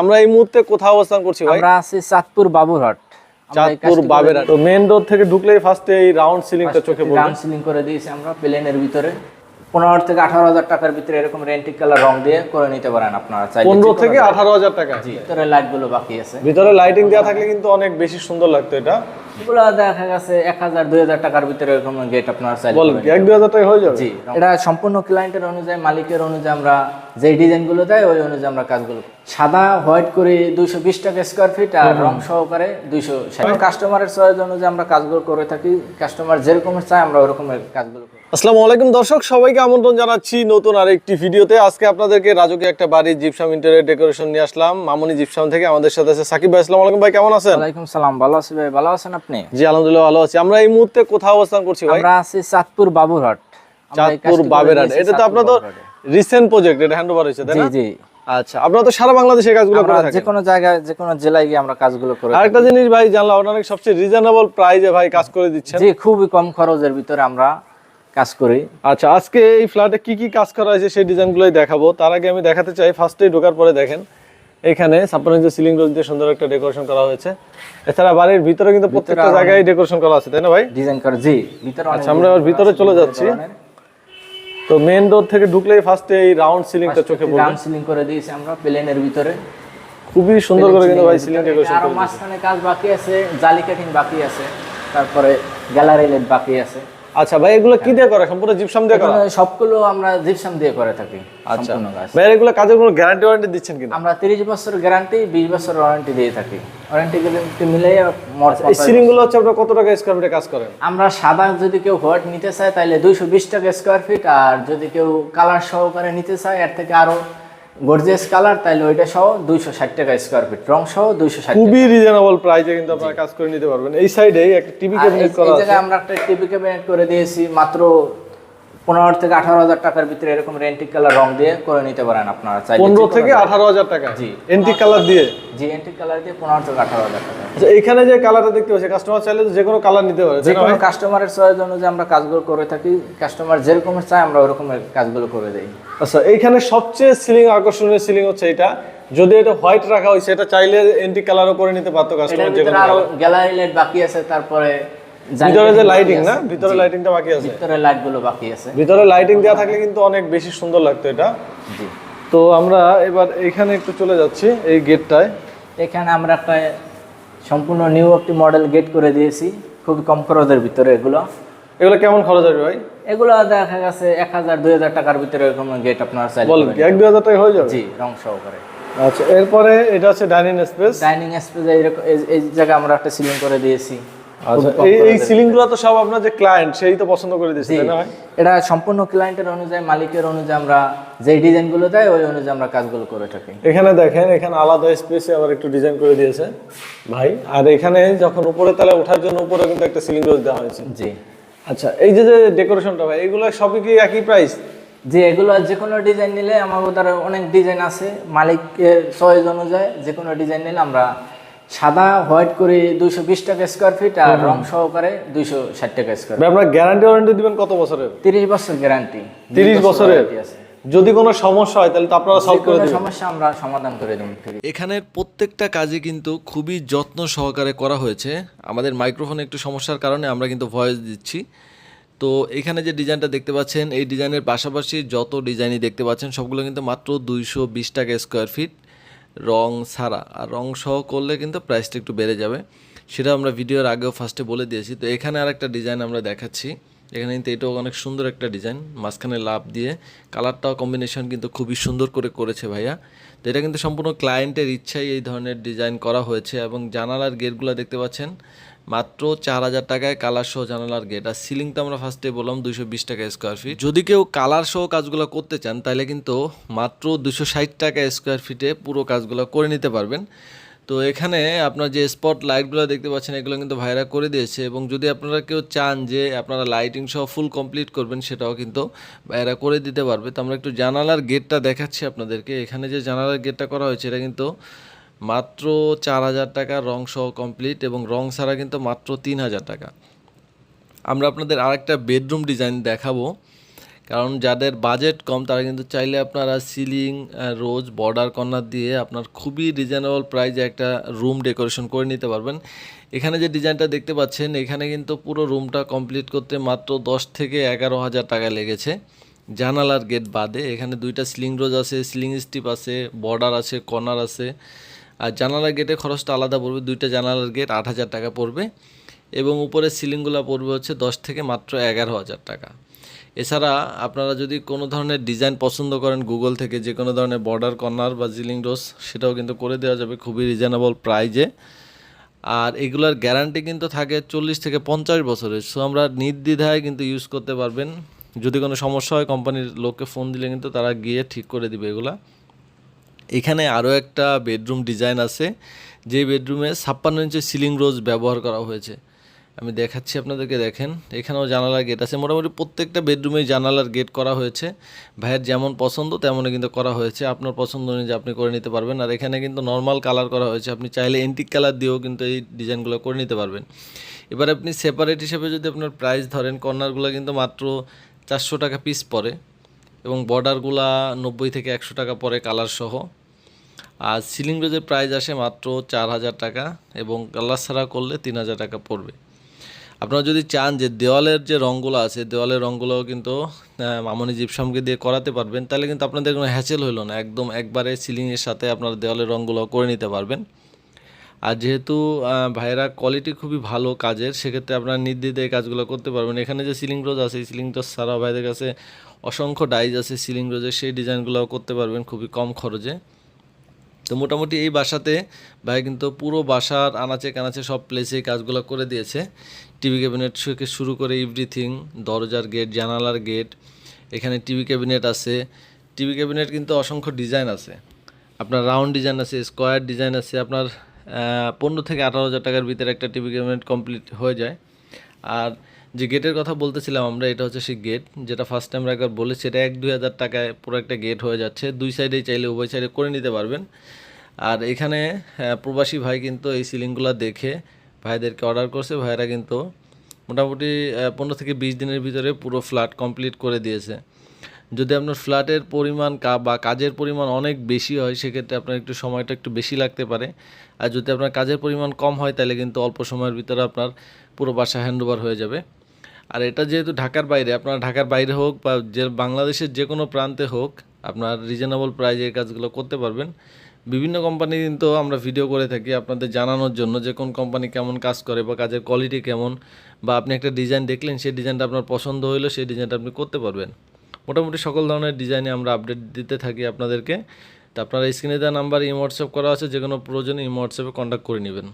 আমরা এই মুহূর্তে কোথাও অবস্থান করছি ভাই? আমরা আছি চাঁদপুর বাবুরহাট। চাঁদপুর বাবুরহাট তো মেন রোড থেকে ঢুকলেই ফার্স্টে এই রাউন্ড সিলিংটা চোখে পড়বে। রাউন্ড সিলিং করে দিয়েছি আমরা প্লেনের ভিতরে। পনেরো থেকে আঠারো হাজার টাকার ভিতরে এরকম রেন্টিক কালার রং দিয়ে করে নিতে পারেন আপনারা চাইলে। পনেরো থেকে আঠারো হাজার টাকা ভিতরে লাইটগুলো বাকি আছে। ভিতরে লাইটিং দেওয়া থাকলে কিন্তু অনেক বেশি সুন্দর লাগতো এটা। এগুলো দেখা গেছে এক হাজার দুই হাজার টাকার ভিতরে এরকম গেট আপনারা চাইলে বলেন এক দুই হাজার টাকা হয়ে যাবে? জি এটা সম্পূর্ণ ক্লায়েন্টের অনুযায়ী মালিকের অনুযায়ী আমরা যে ডিজাইনগুলো দেয় ওই অনুযায়ী আমরা কাজগুলো। সাদা হোয়াইট করে দুইশো বিশ টাকা স্কোয়ার ফিট আর রং সহকারে দুইশো কাস্টমারের চয়েস অনুযায়ী আমরা কাজগুলো করে থাকি। কাস্টমার যেরকম চাই আমরা ওরকমের কাজগুলো আসসালামু আলাইকুম দর্শক সবাইকে আমন্ত্রণ জানাচ্ছি নতুন আরেকটি ভিডিওতে। আজকে আপনাদেরকে রাজকীয় একটা বাড়ির জিপসাম ইন্টেরিয়র ডেকোরেশন নিয়ে আসলাম। মামুনি জিপসাম থেকে আমাদের সাথে আছে সাকিব ভাই। আসসালামু আলাইকুম ভাই কেমন আছেন? ওয়ালাইকুম সালাম ভালো আছি ভাই ভালো আছেন আপনি? জি আলহামদুলিল্লাহ ভালো আছি। আমরা এই মুহূর্তে কোথাও অবস্থান করছি ভাই? আমরা আছি চাঁদপুর বাবুরহাট। চাঁদপুর বাবেরহাট। এটা তো আপনাদের রিসেন্ট প্রজেক্ট এটা হ্যান্ড ওভার হয়েছে তাই না? জি। জি আচ্ছা আপনারা তো সারা বাংলাদেশে কাজগুলো করে যে কোনো জায়গায় যে কোনো জেলায় গিয়ে আমরা কাজগুলো করে। আরেকটা জিনিস ভাই জানলাম আপনারা সবচেয়ে রিজনেবল প্রাইজে ভাই কাজ করে দিচ্ছেন। জি খুবই কম খরচের ভিতরে আমরা কাজ করি। আচ্ছা আজকে এই ফ্ল্যাটে কি কি কাজ করা হয়েছে সেই ডিজাইনগুলোই দেখাবো। তার আগে আমি দেখাতে চাই ফার্স্টেই ঢোকার পরে দেখেন এখানে ছাপ্পান্ন ইঞ্চি সিলিং রোজ দিয়ে সুন্দর একটা ডেকোরেশন করা হয়েছে। এছাড়া বাড়ির ভিতরে কিন্তু প্রত্যেকটা জায়গায় ডেকোরেশন করা আছে তাই না ভাই? ডিজাইন করে জি ভিতরে আচ্ছা আমরা ভিতরে চলে যাচ্ছি। তো মেন রোড থেকে ঢুকলেই ফার্স্টে এই রাউন্ড সিলিংটা চোখে পড়বে। রাউন্ড সিলিং করে দিয়েছি আমরা প্লেনের ভিতরে। খুবই সুন্দর করে কিন্তু ভাই সিলিং ডেকোরেশন আরও মাঝখানে কাজ বাকি আছে জালি কাটিং বাকি আছে তারপরে গ্যালারি লাইট বাকি আছে। আচ্ছা ভাই এগুলো কি দিয়ে করা? সম্পূর্ণ জিপসাম দিয়ে করা? সবগুলো আমরা জিপসাম দিয়ে করে থাকি আচ্ছা। ভাই এগুলো কাজের কোনো গ্যারান্টি ওয়ারেন্টি দিচ্ছেন কিনা? আমরা তিরিশ বছর গ্যারান্টি বিশ বছর ওয়ারেন্টি দিয়ে থাকি। ওয়ারেন্টি গ্যারান্টি মোট এই সিলিংগুলো হচ্ছে আপনারা কত টাকা স্কোয়ার ফিটে কাজ করেন আমরা সাদা যদি কেউ হোয়াইট নিতে চায় তাহলে দুইশো বিশ টাকা স্কোয়ার ফিট আর যদি কেউ কালার সহকারে নিতে চায় এর থেকে আরও গর্জিয়াস কালার তাইলে ওইটা সহ দুইশো ষাট টাকা স্কোয়ার ফিট রং সহ দুইশো ষাট খুবই রিজনেবল প্রাইসে কিন্তু আপনারা কাজ করে নিতে পারবেন। এই সাইডে একটা টিভি ক্যাবিনেট করা আছে। আমরা একটা টিভি ক্যাবিনেট করে দিয়েছি মাত্র পনেরো থেকে আঠারো হাজার টাকার ভিতরে এরকম রেন্টিক কালার রং দিয়ে করে নিতে পারেন আপনারা চাইলে পনেরো থেকে আঠারো হাজার টাকা জি। এন্টিক কালার দিয়ে? জি এন্টিক কালার দিয়ে পনেরো থেকে আঠারো হাজার টাকা আচ্ছা এখানে যে কালারটা দেখতে পাচ্ছি কাস্টমার চাইলে যে কোনো কালার নিতে পারে যে কোনো কাস্টমারের চয়েস অনুযায়ী আমরা কাজগুলো করে থাকি কাস্টমার যেরকমের চায় আমরা ওরকমের কাজগুলো করে দিই। আচ্ছা এইখানে সবচেয়ে সিলিং আকর্ষণীয় সিলিং হচ্ছে এটা। যদি এটা হোয়াইট রাখা হয় সেটা চাইলে এন্টিক কালারও করে নিতে পারতো কাস্টমার যে গ্যালারি লাইট বাকি আছে তারপরে ভিতরে যে লাইটিং না? ভিতরে লাইটিংটা বাকি আছে? ভিতরে লাইটগুলো বাকি আছে। ভিতরে লাইটিং দেওয়া থাকলে কিন্তু অনেক বেশি সুন্দর লাগতো এটা। জি। তো আমরা এবার এখানে একটু চলে যাচ্ছি এই গেটটায় এখানে আমরা একটা সম্পূর্ণ নিউ একটি মডেল গেট করে দিয়েছি। খুবই কম খরচের ভিতরে এগুলো। এগুলো কেমন খরচ হবে ভাই? এগুলো দেখা গেছে এক হাজার দুই হাজার টাকার ভিতরে এরকম গেট আপনার চাইলে বলেন এক দু হাজার টাকা হয়ে যাবে? জি রং সহকারে। আচ্ছা এরপরে এটা হচ্ছে ডাইনিং স্পেস ডাইনিং স্পেস এই জায়গায় আমরা একটা সিলিং করে দিয়েছি। আচ্ছা এই সিলিংগুলো তো সব আপনার যে ক্লায়েন্ট সেই তো পছন্দ করে না এটা সম্পূর্ণ ক্লায়েন্টের অনুযায়ী মালিকের অনুযায়ী আমরা যে ডিজাইনগুলো দেয় ওই অনুযায়ী আমরা কাজগুলো করে থাকি। এখানে দেখেন এখানে আলাদা স্পেসে আবার একটু ডিজাইন করে দিয়েছে ভাই। আর এখানে যখন উপরে তালে ওঠার জন্য উপরে কিন্তু একটা সিলিং রোজ দেওয়া হয়েছে। জি। আচ্ছা এই যে যে ডেকোরেশনটা ভাই এগুলো সবই কি একই প্রাইস যে এগুলো যে কোনো ডিজাইন নিলে দ্বারা অনেক ডিজাইন আছে। মালিকের চয়েস অনুযায়ী যে কোনো ডিজাইন নিলে আমরা সাদা হোয়াইট করে দুইশো বিশ টাকা স্কোয়ার ফিট আর রং সহকারে দুইশো ষাট টাকা স্কোয়ার ভাই আপনার গ্যারান্টি ওয়ারেন্টি দিবেন কত বছরের? তিরিশ বছর গ্যারান্টি 30 বছরের? যদি কোনো সমস্যা হয় তাহলে তো আপনারা সলভ করে সমস্যা আমরা সমাধান করে দেবো। এখানের প্রত্যেকটা কাজে কিন্তু খুবই যত্ন সহকারে করা হয়েছে। আমাদের মাইক্রোফোনে একটু সমস্যার কারণে আমরা কিন্তু ভয়েস দিচ্ছি। তো এখানে যে ডিজাইনটা দেখতে পাচ্ছেন এই ডিজাইনের পাশাপাশি যত ডিজাইনই দেখতে পাচ্ছেন সবগুলো কিন্তু মাত্র দুইশো বিশ টাকা স্কোয়ার ফিট রং ছাড়া। আর রং সহ করলে কিন্তু প্রাইসটা একটু বেড়ে যাবে। সেটা আমরা ভিডিওর আগেও ফার্স্টে বলে দিয়েছি। তো এখানে আর একটা ডিজাইন আমরা দেখাচ্ছি। এখানে কিন্তু এটাও অনেক সুন্দর একটা ডিজাইন মাঝখানে লাভ দিয়ে কালারটাও কম্বিনেশন কিন্তু খুবই সুন্দর করে করেছে ভাইয়া। তো এটা কিন্তু সম্পূর্ণ ক্লায়েন্টের ইচ্ছাই এই ধরনের ডিজাইন করা হয়েছে এবং জানালার গেটগুলো দেখতে পাচ্ছেন। মাত্র চার হাজার টাকায় কালার সহ জানালার গেট আর সিলিং তো আমরা ফার্স্টে বললাম দুইশো বিশ টাকা স্কোয়ার ফিট যদি কেউ কালার সহ কাজগুলো করতে চান, তাহলে কিন্তু মাত্র দুশো ষাট টাকা স্কোয়ার ফিটে পুরো কাজগুলো করে নিতে পারবেন। তো এখানে আপনার যে স্পট লাইটগুলো দেখতে পাচ্ছেন, এগুলো কিন্তু ভাইরা করে দিয়েছে। এবং যদি আপনারা কেউ চান যে আপনারা লাইটিং সহ ফুল কমপ্লিট করবেন, সেটাও কিন্তু ভাইরা করে দিতে পারবে। তো আমরা একটু জানালার গেটটা দেখাচ্ছি আপনাদেরকে। এখানে যে জানালার গেটটা করা হয়েছে, এটা কিন্তু মাত্র চার হাজার টাকা, রং সহ কমপ্লিট এবং রং ছাড়া কিন্তু মাত্র তিন হাজার টাকা। আমরা আপনাদের আরেকটা বেডরুম ডিজাইন দেখাবো। কারণ যাদের বাজেট কম, তারা কিন্তু চাইলে আপনারা সিলিং রোজ বর্ডার কর্নার দিয়ে আপনার খুবই রিজনেবল প্রাইজে একটা রুম ডেকোরেশন করে নিতে পারবেন। এখানে যে ডিজাইনটা দেখতে পাচ্ছেন, এখানে কিন্তু পুরো রুমটা কমপ্লিট করতে মাত্র দশ থেকে এগারো হাজার টাকা লেগেছে। জানালার গেট বাদে এখানে দুইটা সিলিং রোজ আছে সিলিং স্টিপ আছে বর্ডার আছে কর্নার আছে। আর জানালার গেটে খরচটা আলাদা পড়বে, দুইটা জানালার গেট আট হাজার টাকা পড়বে এবং উপরের সিলিংগুলো পড়বে হচ্ছে দশ থেকে মাত্র এগারো হাজার টাকা। এছাড়া আপনারা যদি কোনো ধরনের ডিজাইন পছন্দ করেন গুগল থেকে, যে কোনো ধরনের বর্ডার কর্নার বা জিলিং রোজ সেটাও কিন্তু করে দেওয়া যাবে খুবই রিজনেবল প্রাইজে। আর এগুলার গ্যারান্টি কিন্তু থাকে চল্লিশ থেকে পঞ্চাশ বছরের, সো আমরা নির্দ্বিধায় কিন্তু ইউজ করতে পারবেন। যদি কোনো সমস্যা হয়, কোম্পানির লোককে ফোন দিলে কিন্তু তারা গিয়ে ঠিক করে দিবে এগুলা। এখানে আরও একটা বেডরুম ডিজাইন আছে, যে বেডরুমে ছাপ্পান্ন ইঞ্চি সিলিং রোজ ব্যবহার করা হয়েছে। আমি দেখাচ্ছি আপনাদেরকে, দেখেন, এখানেও জানালার গেট আছে। মোটামুটি প্রত্যেকটা বেডরুমেই জানালার গেট করা হয়েছে। ভাইয়ের যেমন পছন্দ, তেমনই কিন্তু করা হয়েছে। আপনার পছন্দ অনুযায়ী আপনি করে নিতে পারবেন। আর এখানে কিন্তু নর্মাল কালার করা হয়েছে। আপনি চাইলে এন্টিক কালার দিয়েও কিন্তু এই ডিজাইনগুলো করে নিতে পারবেন। এবার আপনি সেপারেট হিসেবে যদি আপনার প্রাইস ধরেন কর্নারগুলো কিন্তু মাত্র চারশো টাকা পিস পড়ে। এবং বর্ডারগুলা নব্বই থেকে একশো টাকা পরে কালার সহ। আর সিলিং রোজের প্রাইস আসে মাত্র চার হাজার টাকা এবং কালার ছাড়া করলে তিন হাজার টাকা পড়বে। আপনারা যদি চান যে দেওয়ালের যে রঙগুলো আছে দেওয়ালের রঙগুলোও কিন্তু মামনি জিপসামকে দিয়ে করাতে পারবেন তাহলে কিন্তু আপনাদের কোনো হ্যাচেল হলো না। একদম একবারে সিলিংয়ের সাথে আপনারা দেওয়ালের রঙগুলো করে নিতে পারবেন। আর যেহেতু আহ, ভাইয়েরা কোয়ালিটি খুবই ভালো কাজের সেক্ষেত্রে আপনারা এই কাজগুলো করতে পারবেন। এখানে যে সিলিং রোজ আছে এই সিলিং রোজ ছাড়াও ভাইদের কাছে অসংখ্য ডাইজ আছে, সিলিং রোজে, সেই ডিজাইনগুলোও করতে পারবেন খুবই কম খরচে। তো মোটামুটি এই বাসাতে ভাই কিন্তু পুরো বাসার আনাচে কানাচে সব প্লেসে কাজগুলো করে দিয়েছে। টিভি ক্যাবিনেট থেকে শুরু করে এভরিথিং দরজার গেট জানালার গেট এখানে টিভি ক্যাবিনেট আছে। টিভি ক্যাবিনেট কিন্তু অসংখ্য ডিজাইন আছে। আপনার রাউন্ড ডিজাইন আছে স্কোয়ার ডিজাইন আছে, আপনার পনেরো থেকে আঠারো হাজার টাকার ভিতরে একটা টিভি ক্যাবিনেট কমপ্লিট হয়ে যায়। আর যে গেটের কথা বলতেছিলাম আমরা, এটা হচ্ছে সেই গেট যেটা ফার্স্ট টাইম একবার বলেছি, এটা এক দুই হাজার টাকায় পুরো একটা গেট হয়ে যাচ্ছে। দুই সাইডেই চাইলে উভয় সাইডে করে নিতে পারবেন। আর এখানে প্রবাসী ভাই কিন্তু এই সিলিংগুলো দেখে ভাইদেরকে অর্ডার করছে। ভাইরা কিন্তু মোটামুটি পনেরো থেকে বিশ দিনের ভিতরে পুরো ফ্ল্যাট কমপ্লিট করে দিয়েছে। যদি আপনার ফ্ল্যাটের পরিমাণ বা কাজের পরিমাণ অনেক বেশি হয়, সেক্ষেত্রে আপনার একটু সময়টা একটু বেশি লাগতে পারে। আর যদি আপনার কাজের পরিমাণ কম হয়, তাহলে কিন্তু অল্প সময়ের ভিতরে আপনার পুরো বাসা হ্যান্ডওভার হয়ে যাবে। আর এটা যেহেতু ঢাকার বাইরে, আপনার ঢাকার বাইরে হোক বা যে বাংলাদেশের যে কোনো প্রান্তে হোক, আপনার রিজনেবল প্রাইজে এই কাজগুলো করতে পারবেন। বিভিন্ন কোম্পানি কিন্তু আমরা ভিডিও করে থাকি আপনাদের জানানোর জন্য যে কোন কোম্পানি কেমন কাজ করে বা কাজের কোয়ালিটি কেমন বা আপনি একটা ডিজাইন দেখলেন, সেই ডিজাইনটা আপনার পছন্দ হইল, সেই ডিজাইনটা আপনি করতে পারবেন। মোটামুটি সকল ধরনের ডিজাইনে আমরা আপডেট দিতে থাকি আপনাদেরকে। তো আপনারা স্ক্রিনে দেওয়া নাম্বার ইমো হোয়াটসঅ্যাপ করা আছে যে কোনো প্রয়োজনে ইমো হোয়াটসঅ্যাপে কন্ট্যাক্ট করে নেবেন।